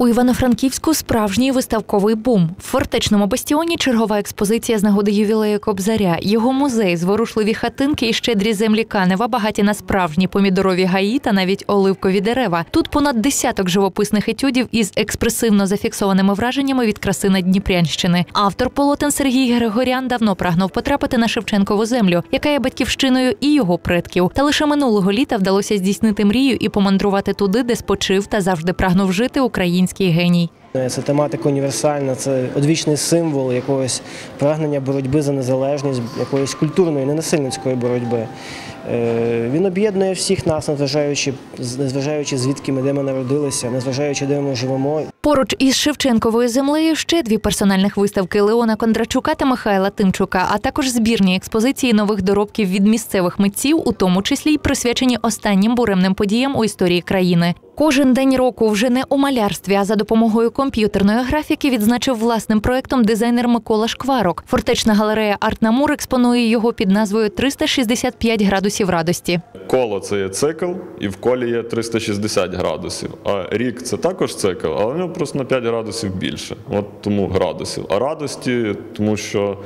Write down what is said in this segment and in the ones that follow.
У Івано-Франківську справжній виставковий бум. В фортечному бастіоні чергова експозиція з нагоди ювілею Кобзаря. Його музей, зворушливі хатинки і щедрі землі Канева, багаті на справжні помідорові гаї та навіть оливкові дерева. Тут понад десяток живописних етюдів із експресивно зафіксованими враженнями від краси Надніпрянщини. Автор полотен Сергій Григорян давно прагнув потрапити на Шевченкову землю, яка є батьківщиною і його предків. Та лише минулого літа вдалося здійснити мрію і помандрувати туди, де спочив та завжди прагнув жити український геній. Це тематика універсальна, це одвічний символ якогось прагнення боротьби за незалежність, якоїсь культурної, ненасильницької боротьби. Е, Він об'єднує всіх нас, незважаючи, незважаючи звідки ми де ми народилися, незважаючи де ми живемо. Поруч із Шевченковою землею ще дві персональних виставки Леона Кондрачука та Михайла Тимчука, а також збірні експозиції нових доробків від місцевих митців, у тому числі й присвячені останнім буремним подіям у історії країни. Кожен день року вже не у малярстві, а за допомогою комп'ютерної графіки відзначив власним проектом дизайнер Микола Шкварок. Фортечна галерея Артнамур експонує його під назвою «365 градусів радості. Коло це є цикл, і в колі є 360 градусів. А рік це також цикл, але просто на 5 градусів більше. От тому градусів. А радості, тому що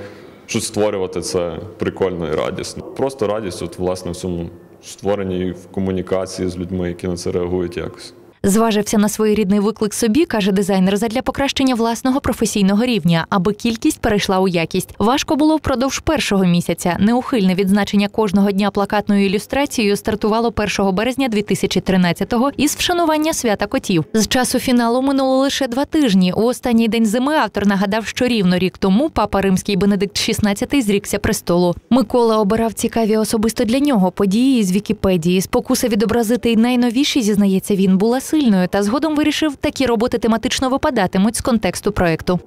щось створювати це прикольно і радісно. Просто радість, от власне в цьому створенні і в комунікації з людьми, які на це реагують якось. Зважився на своєрідний виклик собі, каже дизайнер, задля покращення власного професійного рівня, аби кількість перейшла у якість. Важко було впродовж першого місяця. Неухильне відзначення кожного дня плакатною ілюстрацією стартувало 1 березня 2013-го із вшанування свята котів. З часу фіналу минуло лише два тижні. У останній день зими автор нагадав, що рівно рік тому папа римський Бенедикт XVI зрікся престолу. Микола обирав цікаві особисто для нього події із Вікіпедії. Спокуса відобразити й найновіші, зізнається він, була сильною, та згодом вирішив, такі роботи тематично випадатимуть з контексту проекту.